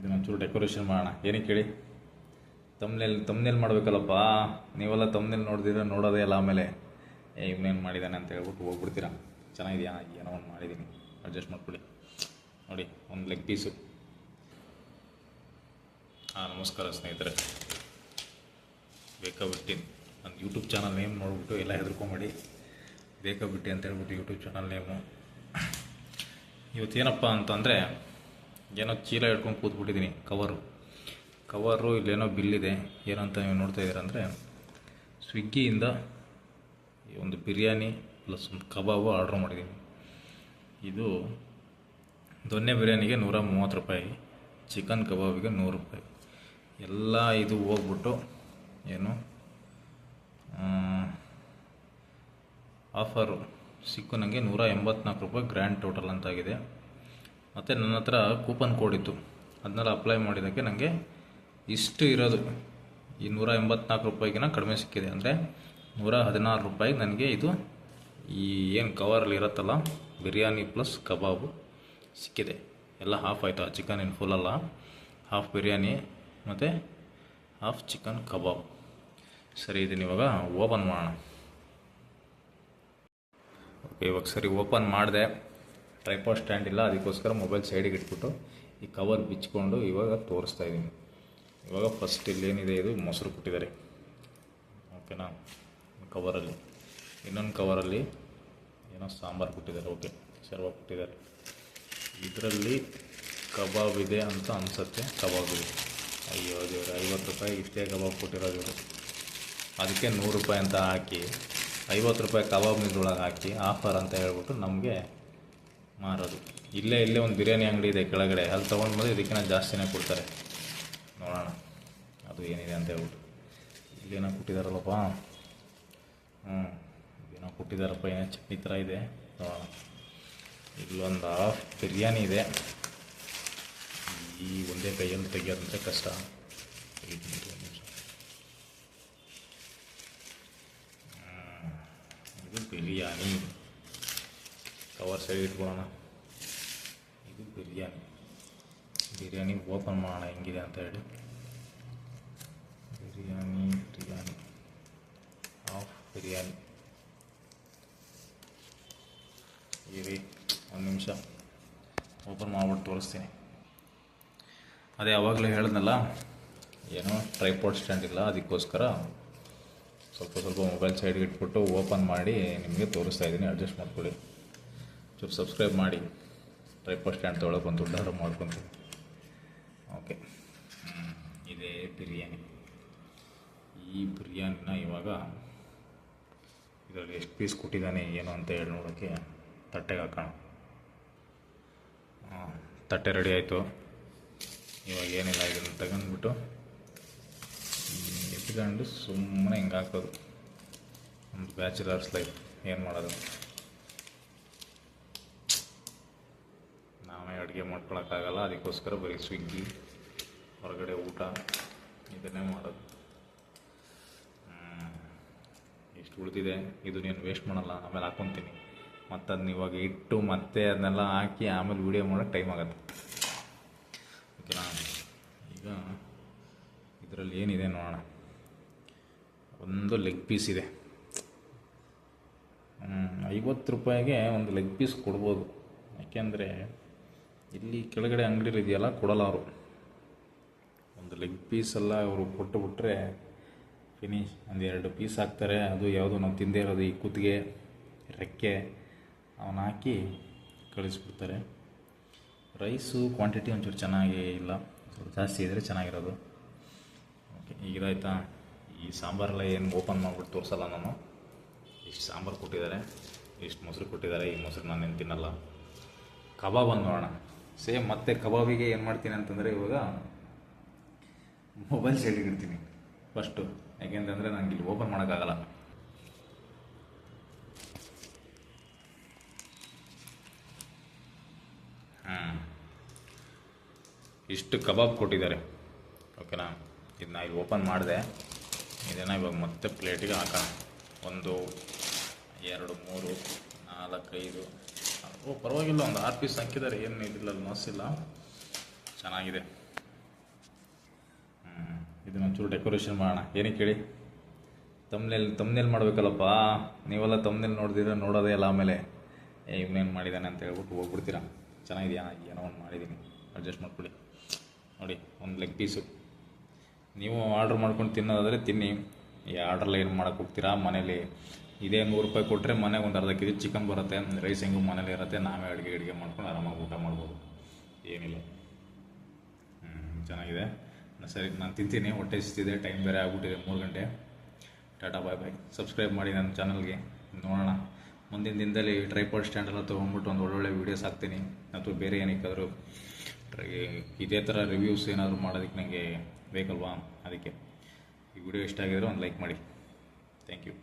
ಇದನ್ನ ಒಂಚೂರು ಡೆಕೋರೇಷನ್ ಮಾಡೋಣ. ಏನಕ್ಕೆ ಕೇಳಿ? ತಮ್ನೆಲ್ ತಮ್ನೆಲ್ ಮಾಡಬೇಕಲ್ಲಪ್ಪ. ನೀವೆಲ್ಲ ತಮ್ಮನೇಲಿ ನೋಡಿದ್ರೆ ನೋಡೋದೇ ಇಲ್ಲ ಆಮೇಲೆ. ಏ, ಇವನೇನು ಮಾಡಿದ್ದಾನೆ ಅಂತ ಹೇಳ್ಬಿಟ್ಟು ಹೋಗ್ಬಿಡ್ತೀರಾ? ಚೆನ್ನಾಗಿದೆಯಾ? ಏನೋ ಒಂದು ಮಾಡಿದ್ದೀನಿ ಅಡ್ಜಸ್ಟ್ ಮಾಡ್ಕೊಳ್ಳಿ. ನೋಡಿ, ಒಂದು ಲೆಗ್ ಪೀಸು ಹಾಂ, ನಮಸ್ಕಾರ ಸ್ನೇಹಿತರೆ. ಬೇಕಾಬಿಟ್ಟು ನನ್ನ ಯೂಟ್ಯೂಬ್ ಚಾನಲ್ ನೇಮ್ ನೋಡಿಬಿಟ್ಟು ಎಲ್ಲ ಹೆದರ್ಕೊಂಬೇಡಿ. ಬೇಕಾಬಿಟ್ಟಿ ಅಂತ ಹೇಳ್ಬಿಟ್ಟು ಯೂಟ್ಯೂಬ್ ಚಾನಲ್ ನೇಮು ಇವತ್ತೇನಪ್ಪ ಅಂತಂದರೆ ಏನೋ ಚೀಲ ಹಿಡ್ಕೊಂಡು ಕೂತ್ಬಿಟ್ಟಿದ್ದೀನಿ ಕವರು ಕವರು ಇಲ್ಲೇನೋ ಬಿಲ್ಲಿದೆ ಏನಂತ ನೀವು ನೋಡ್ತಾ ಇದ್ದೀರ ಅಂದರೆ ಸ್ವಿಗ್ಗಿಯಿಂದ ಒಂದು ಬಿರಿಯಾನಿ ಪ್ಲಸ್ ಒಂದು ಕಬಾಬು ಆರ್ಡ್ರ್ ಮಾಡಿದ್ದೀನಿ ಇದು ದೊನ್ನೆ ಬಿರಿಯಾನಿಗೆ ನೂರ ಮೂವತ್ತು ರೂಪಾಯಿ ಚಿಕನ್ ಕಬಾಬಿಗೆ ನೂರು ರೂಪಾಯಿ. ಎಲ್ಲ ಇದು ಹೋಗ್ಬಿಟ್ಟು ಏನು ಆಫರು ಸಿಕ್ಕು ನನಗೆ ನೂರ ಎಂಬತ್ನಾಲ್ಕು ರೂಪಾಯಿ ಗ್ರ್ಯಾಂಡ್ ಟೋಟಲ್ ಅಂತಾಗಿದೆ. ಮತ್ತು ನನ್ನ ಹತ್ರ ಕೂಪನ್ ಕೋಡ್ ಇತ್ತು. ಅದನ್ನೆಲ್ಲ ಅಪ್ಲೈ ಮಾಡಿದ್ದಕ್ಕೆ ನನಗೆ ಇಷ್ಟು ಇರೋದು. ಈ ನೂರ ಎಂಬತ್ನಾಲ್ಕು ರೂಪಾಯಿಗಿನ ಕಡಿಮೆ ಸಿಕ್ಕಿದೆ ಅಂದರೆ ನೂರ ಹದಿನಾರು ರೂಪಾಯಿಗೆ ನನಗೆ ಇದು ಈ ಏನು ಕವರಲ್ಲಿ ಇರುತ್ತಲ್ಲ, ಬಿರಿಯಾನಿ ಪ್ಲಸ್ ಕಬಾಬು ಸಿಕ್ಕಿದೆ. ಎಲ್ಲ ಹಾಫ್ ಆಯಿತು ಚಿಕನ್ ಏನು ಫುಲ್ ಅಲ್ಲ. ಹಾಫ್ ಬಿರಿಯಾನಿ ಮತ್ತು ಹಾಫ್ ಚಿಕನ್ ಕಬಾಬ್. ಸರಿ, ಇದನ್ನು ಇವಾಗ ಓಪನ್ ಮಾಡೋಣ. ಓಕೆ ಇವಾಗ ಸರಿ ಓಪನ್ ಮಾಡಿದೆ. ಟ್ರೈಪಾಡ್ ಸ್ಟ್ಯಾಂಡ್ ಇಲ್ಲ, ಅದಕ್ಕೋಸ್ಕರ ಮೊಬೈಲ್ ಸೈಡಿಗೆ ಇಟ್ಬಿಟ್ಟು ಈ ಕವರ್ ಬಿಚ್ಕೊಂಡು ಇವಾಗ ತೋರಿಸ್ತಾ ಇದ್ದೀನಿ. ಇವಾಗ ಫಸ್ಟ್ ಇಲ್ಲೇನಿದೆ ಇದು ಮೊಸರು ಕೊಟ್ಟಿದ್ದಾರೆ. ಓಕೆನಾ ಕವರಲ್ಲಿ. ಇನ್ನೊಂದು ಕವರಲ್ಲಿ ಏನೋ ಸಾಂಬಾರು ಕೊಟ್ಟಿದ್ದಾರೆ ಓಕೆ ಸರ್ವ ಕೊಟ್ಟಿದ್ದಾರೆ. ಇದರಲ್ಲಿ ಕಬಾಬ್ ಇದೆ ಅಂತ ಅನಿಸುತ್ತೆ, ಕಬಾಬ್ ಇದೆ. ಅಯ್ಯೋ, ದೇವ್ರೆ, ಐವತ್ತು ರೂಪಾಯಿ ಇಷ್ಟೇ ಕಬಾಬ್ ಕೊಟ್ಟಿರೋದು ಅದಕ್ಕೆ ನೂರು ರೂಪಾಯಿ ಅಂತ ಹಾಕಿ, ಐವತ್ತು ರೂಪಾಯಿ ಕಬಾಬ್ ಇದ್ರೊಳಗೆ ಹಾಕಿ ಆಫರ್ ಅಂತ ಹೇಳ್ಬಿಟ್ಟು ನಮಗೆ ಮಾರೋದು. ಇಲ್ಲೇ ಇಲ್ಲೇ ಒಂದು ಬಿರಿಯಾನಿ ಅಂಗಡಿ ಇದೆ ಕೆಳಗಡೆ. ಅಲ್ಲಿ ತೊಗೊಂಡು ಬಂದು ಇದಕ್ಕಿಂತ ಜಾಸ್ತಿನೇ ಕೊಡ್ತಾರೆ. ನೋಡೋಣ. ಅದು ಏನಿದೆ ಅಂತ ಹೇಳ್ಬಿಟ್ಟು. ಇಲ್ಲೇನೋ ಕೊಟ್ಟಿದ್ದಾರಲ್ಲಪ್ಪ ಹ್ಞೂ ಏನೋ ಕೊಟ್ಟಿದ್ದಾರಪ್ಪ ಏನೋ ಚಟ್ನಿ ಥರ ಇದೆ. ನೋಡೋಣ. ಇಲ್ಲೊಂದು ಹಾಫ್ ಬಿರಿಯಾನಿ ಇದೆ. ಈ ಒಂದೇ ಕೈಯಲ್ಲಿ ತೆಗಿಯೋದಂತೆ ಕಷ್ಟ. ಇದು ಬಿರಿಯಾನಿ. ಕವರ್ ಸೈಡ್ ಇಟ್ಕೊಳ್ಳೋಣ ಇದು ಬಿರಿಯಾನಿ. ಬಿರಿಯಾನಿ ಓಪನ್ ಮಾಡೋಣ, ಹೆಂಗಿದೆ ಅಂತ ಹೇಳಿ. ಬಿರಿಯಾನಿ ಬಿರಿಯಾನಿ. ಹಾಫ್ ಬಿರಿಯಾನಿ. ಇರಿ, ಒಂದು ನಿಮಿಷ. ಓಪನ್ ಮಾಡ್ಬಿಟ್ಟು ತೋರಿಸ್ತೀನಿ. ಅದೇ ಯಾವಾಗಲೇ ಹೇಳಿದ್ನಲ್ಲ, ಏನೋ ಟ್ರೈಪೋರ್ಟ್ ಸ್ಟ್ಯಾಂಡ್ ಇಲ್ಲ, ಅದಕ್ಕೋಸ್ಕರ ಸ್ವಲ್ಪ ಸ್ವಲ್ಪ ಮೊಬೈಲ್ ಸೈಡ್ಗೆ ಇಟ್ಬಿಟ್ಟು ಓಪನ್ ಮಾಡಿ ನಿಮಗೆ ತೋರಿಸ್ತಾ ಇದ್ದೀನಿ ಅಡ್ಜಸ್ಟ್ ಮಾಡ್ಕೊಳ್ಳಿ. ಸ್ವಲ್ಪ ಸಬ್ಸ್ಕ್ರೈಬ್ ಮಾಡಿ ಟ್ರೈಪರ್ ಸ್ಟ್ಯಾಂಡ್ ತೊಗೊಳಕ್ಕೆ ಒಂದು ದುಡ್ಡಾರು ಮಾಡ್ಕೊತೀನಿ ಓಕೆ. ಇದೇ ಬಿರಿಯಾನಿ. ಈ ಬಿರಿಯಾನಿನ ಇವಾಗ ಇದರಲ್ಲಿ ಎಷ್ಟು ಪೀಸ್ ಕೊಟ್ಟಿದ್ದಾನೆ, ಏನು ಅಂತ ಹೇಳಿ ನೋಡೋಕ್ಕೆ ತಟ್ಟೆಗೆ ಹಾಕೋಣ. ತಟ್ಟೆ ರೆಡಿ ಆಯಿತು. ಇವಾಗ ಏನಿಲ್ಲ, ಇದನ್ನು ತಗೊಂಡ್ಬಿಟ್ಟು ಎತ್ಕೊಂಡು ಸುಮ್ಮನೆ ಹಿಂಗೆ ಹಾಕೋದು. ಒಂದು ಬ್ಯಾಚುಲರ್ಸ್ ಲೈಫ್ ಏನು ಮಾಡೋದು ನಾವೇ ಅಡುಗೆ ಮಾಡ್ಕೊಳಕ್ಕಾಗಲ್ಲ, ಅದಕ್ಕೋಸ್ಕರ ಬರೀ ಸ್ವಿಗ್ಗಿ ಹೊರಗಡೆ ಊಟ, ಇದನ್ನೇ ಮಾಡೋದು. ಎಷ್ಟು ಉಳಿದಿದೆ. ಇದು ನೀನು ವೇಸ್ಟ್ ಮಾಡಲ್ಲ, ಆಮೇಲೆ ಹಾಕ್ಕೊತೀನಿ ಮತ್ತು ಅದನ್ನ ಇವಾಗ ಇಟ್ಟು ಮತ್ತೆ ಅದನ್ನೆಲ್ಲ ಹಾಕಿ ಆಮೇಲೆ ವೀಡಿಯೋ ಮಾಡೋಕ್ಕೆ ಟೈಮ್ ಆಗುತ್ತೆ. ಓಕೆನಾ? ಈಗ ಇದರಲ್ಲಿ ಏನಿದೆ ನೋಡೋಣ. ಒಂದು ಲೆಗ್ ಪೀಸ್ ಇದೆ. ಐವತ್ತು ರೂಪಾಯಿಗೆ ಒಂದು ಲೆಗ್ ಪೀಸ್ ಕೊಡ್ಬೋದು. ಯಾಕೆಂದರೆ ಇಲ್ಲಿ ಕೆಳಗಡೆ ಅಂಗಡಿ ಇದೆಯಲ್ಲ ಕೊಡಲ್ಲ ಅವರು ಒಂದು ಲೆಗ್ ಪೀಸ್ ಎಲ್ಲ ಅವರು ಕೊಟ್ಟು ಬಿಟ್ಟರೆ ಫಿನಿಶ್ ಒಂದು ಎರಡು ಪೀಸ್ ಹಾಕ್ತಾರೆ. ಅದು ಯಾವುದು ನಾವು ತಿಂದೇ ಇರೋದು ಈ ಕುತ್ತಿಗೆ ರೆಕ್ಕೆ. ಅವನ್ನ ಹಾಕಿ ಕಳಿಸ್ಬಿಡ್ತಾರೆ. ರೈಸು ಕ್ವಾಂಟಿಟಿ ಒಂಚೂರು ಚೆನ್ನಾಗಿ ಇಲ್ಲ. ಸ್ವಲ್ಪ ಜಾಸ್ತಿ ಇದ್ದರೆ ಚೆನ್ನಾಗಿರೋದು. ಓಕೆ ಈಗ ಈ ಸಾಂಬಾರೆಲ್ಲ ಏನು ಓಪನ್ ಮಾಡಿಬಿಟ್ಟು ತೋರಿಸಲ್ಲ ನಾನು. ಇಷ್ಟು ಸಾಂಬಾರು ಕೊಟ್ಟಿದ್ದಾರೆ, ಇಷ್ಟು ಮೊಸರು ಕೊಟ್ಟಿದ್ದಾರೆ. ಈ ಮೊಸರು ನಾನು ಏನು ತಿನ್ನಲ್ಲ. ಕಬಾಬ್ ಒಂದು ನೋಡೋಣ. ಸೇಮ್ ಮತ್ತೆ ಕಬಾಬಿಗೆ ಏನು ಮಾಡ್ತೀನಿ ಅಂತಂದರೆ ಇವಾಗ ಮೊಬೈಲ್ ಸೈಡಿಗೆ ಇಡ್ತೀನಿ. ಫಸ್ಟು ಯಾಕೆಂತಂದರೆ ನನಗೆ ಇಲ್ಲಿ ಓಪನ್ ಮಾಡೋಕ್ಕಾಗಲ್ಲ. ಹಾಂ. ಇಷ್ಟು ಕಬಾಬ್ ಕೊಟ್ಟಿದ್ದಾರೆ. ಓಕೆನಾ? ಇದನ್ನ ಇಲ್ಲಿ ಓಪನ್ ಮಾಡಿದೆ. ಇದನ್ನು ಇವಾಗ ಮತ್ತೆ ಪ್ಲೇಟಿಗೆ ಹಾಕೋಣ. ಒಂದು, ಎರಡು, ಮೂರು, ನಾಲ್ಕೈದು ಓ, ಪರವಾಗಿಲ್ಲ, ಒಂದು ಆರ್ ಪೀಸ್ ಹಾಕಿದ್ದಾರೆ, ಏನು ಇದಿಲ್ಲ ಮಸ್ಸಿಲ್ಲ ಚೆನ್ನಾಗಿದೆ. ಇದನ್ನ ಒಂಚೂರು ಡೆಕೋರೇಷನ್ ಮಾಡೋಣ. ಏನಕ್ಕೆ ಕೇಳಿ. ತಮ್ಮನೇಲಿ ತಮ್ಮನೇಲಿ ಮಾಡಬೇಕಲ್ಲಪ್ಪ. ನೀವೆಲ್ಲ ತಮ್ಮನೇಲಿ ನೋಡಿದಿರ ನೋಡೋದೇ ಇಲ್ಲ ಆಮೇಲೆ. ಇವನೇನು ಮಾಡಿದ್ದಾನೆ ಅಂತ ಹೇಳ್ಬಿಟ್ಟು ಹೋಗ್ಬಿಡ್ತೀರಾ? ಚೆನ್ನಾಗಿದೆಯಾ? ಏನೋ ಒಂದು ಮಾಡಿದ್ದೀನಿ ಅಡ್ಜಸ್ಟ್ ಮಾಡ್ಕೊಳ್ಳಿ. ನೋಡಿ, ಒಂದು ಲೆಗ್ ಪೀಸು ನೀವು ಆರ್ಡ್ರ್ ಮಾಡ್ಕೊಂಡು ತಿನ್ನೋದಾದರೆ ತಿನ್ನಿ. ಈ ಆರ್ಡ್ರಲ್ಲಿ ಏನು ಮಾಡೋಕ್ಕೆ ಹೋಗ್ತೀರಾ? ಮನೇಲಿ ಇದೇ ನೂರು ರೂಪಾಯಿ ಕೊಟ್ಟರೆ ಮನೆಗೆ ಒಂದು ಅರ್ಧ ಕೆ ಜಿ ಚಿಕನ್ ಬರುತ್ತೆ ರೈಸ್ ಹೆಂಗೂ ಮನೇಲಿ ಇರುತ್ತೆ, ನಾವೇ ಅಡುಗೆ ಅಡುಗೆ ಮಾಡ್ಕೊಂಡು ಆರಾಮಾಗಿ ಊಟ ಮಾಡ್ಬೋದು. ಏನಿಲ್ಲ. ಹ್ಞೂ ಚೆನ್ನಾಗಿದೆ. ಸರಿ, ನಾನು ತಿಂತೀನಿ, ಹೊಟ್ಟೆ ಹಸಿತಿದೆ ಟೈಮ್ ಬೇರೆ ಆಗ್ಬಿಟ್ಟಿದೆ, ಮೂರು ಗಂಟೆ. ಟಾಟಾ, ಬಾಯ್ ಬಾಯ್. ಸಬ್ಸ್ಕ್ರೈಬ್ ಮಾಡಿ ನನ್ನ ಚಾನಲ್ಗೆ ನೋಡೋಣ. ಮುಂದಿನ ದಿನದಲ್ಲಿ ಟ್ರೈಪಾಡ್ ಸ್ಟ್ಯಾಂಡೆಲ್ಲ ತೊಗೊಂಡ್ಬಿಟ್ಟು ಒಂದು ಒಳ್ಳೊಳ್ಳೆ ವೀಡಿಯೋಸ್ ಹಾಕ್ತೀನಿ. ಅಥವಾ ಬೇರೆ ಏನಕ್ಕಾದರೂ ಇದೇ ಥರ ರಿವ್ಯೂಸ್ ಏನಾದರೂ ಮಾಡೋದಕ್ಕೆ ನನಗೆ ಬೇಕಲ್ವಾ? ಅದಕ್ಕೆ. ಈ ವಿಡಿಯೋ ಇಷ್ಟ ಆಗಿದ್ರೆ ಒಂದು ಲೈಕ್ ಮಾಡಿ. Thank you